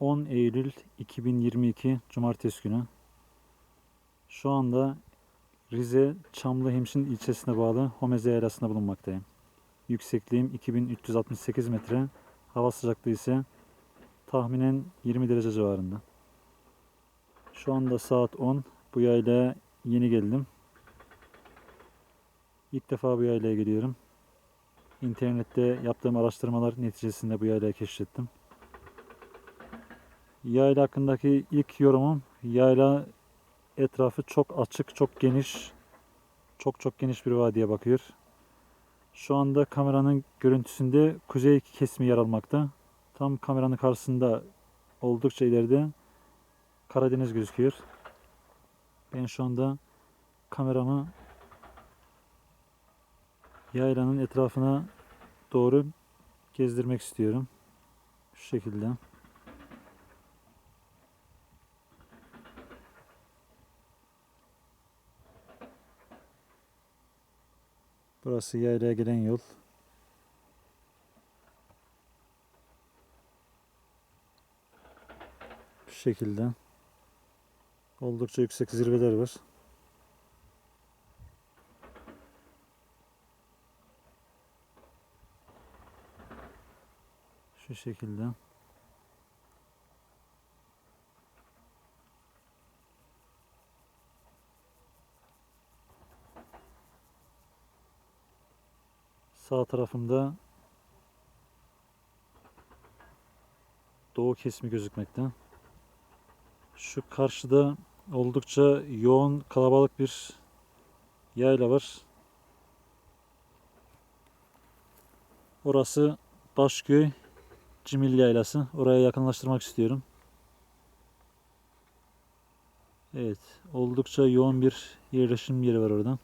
10 Eylül 2022 Cumartesi günü. Şu anda Rize Çamlıhemşin ilçesine bağlı Homeze Yaylası'nda bulunmaktayım. Yüksekliğim 2368 metre, hava sıcaklığı ise tahminen 20 derece civarında. Şu anda saat 10. Bu yaylaya yeni geldim. İlk defa bu yaylaya geliyorum. İnternette yaptığım araştırmalar neticesinde bu yaylayı keşfettim. Yayla hakkındaki ilk yorumum yayla etrafı çok açık, çok geniş, çok çok geniş bir vadiye bakıyor. Şu anda kameranın görüntüsünde kuzey kesimi yer almakta. Tam kameranın karşısında oldukça ileride Karadeniz gözüküyor. Ben şu anda kameramı yaylanın etrafına doğru gezdirmek istiyorum. Şu şekilde. Burası yaylaya gelen yol. Şu şekilde. Oldukça yüksek zirveler var. Şu şekilde. Sağ tarafımda doğu kesimi gözükmekte. Şu karşıda oldukça yoğun kalabalık bir yayla var. Orası Başköy Cimil Yaylası. Oraya yakınlaştırmak istiyorum. Evet, oldukça yoğun bir yerleşim yeri var orada.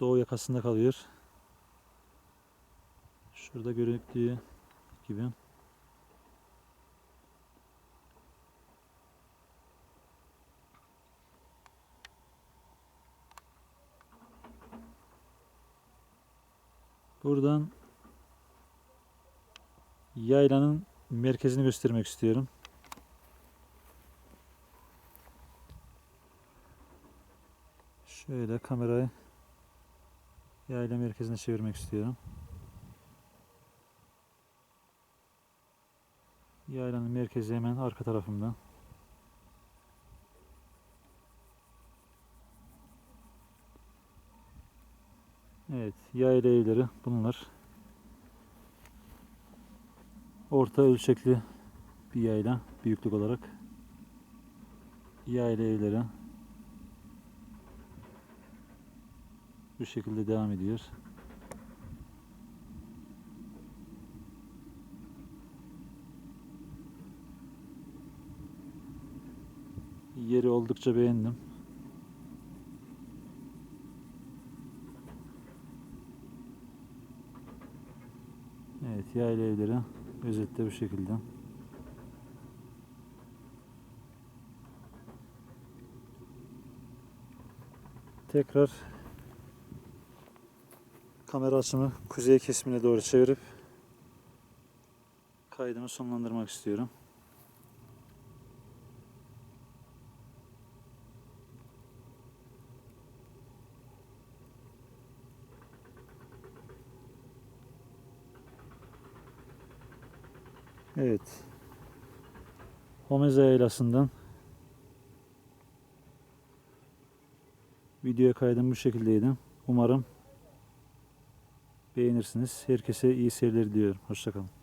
Doğu yakasında kalıyor. Şurada görüldüğü gibi. Buradan yaylanın merkezini göstermek istiyorum. Şöyle kamerayı yayla merkezine çevirmek istiyorum. Yaylanın merkezi hemen arka tarafımda. Evet, yayla evleri bunlar. Orta ölçekli bir yayla büyüklük olarak. Yayla evleri bu şekilde devam ediyor. Yeri oldukça beğendim. Evet yayla evleri özetle bu şekilde. Tekrar kamera açımı kuzey kesimine doğru çevirip kaydımı sonlandırmak istiyorum. Evet. Homeza yaylasından video kaydım bu şekildeydi. Umarım beğenirsiniz. Herkese iyi seyirler diliyorum. Hoşçakalın.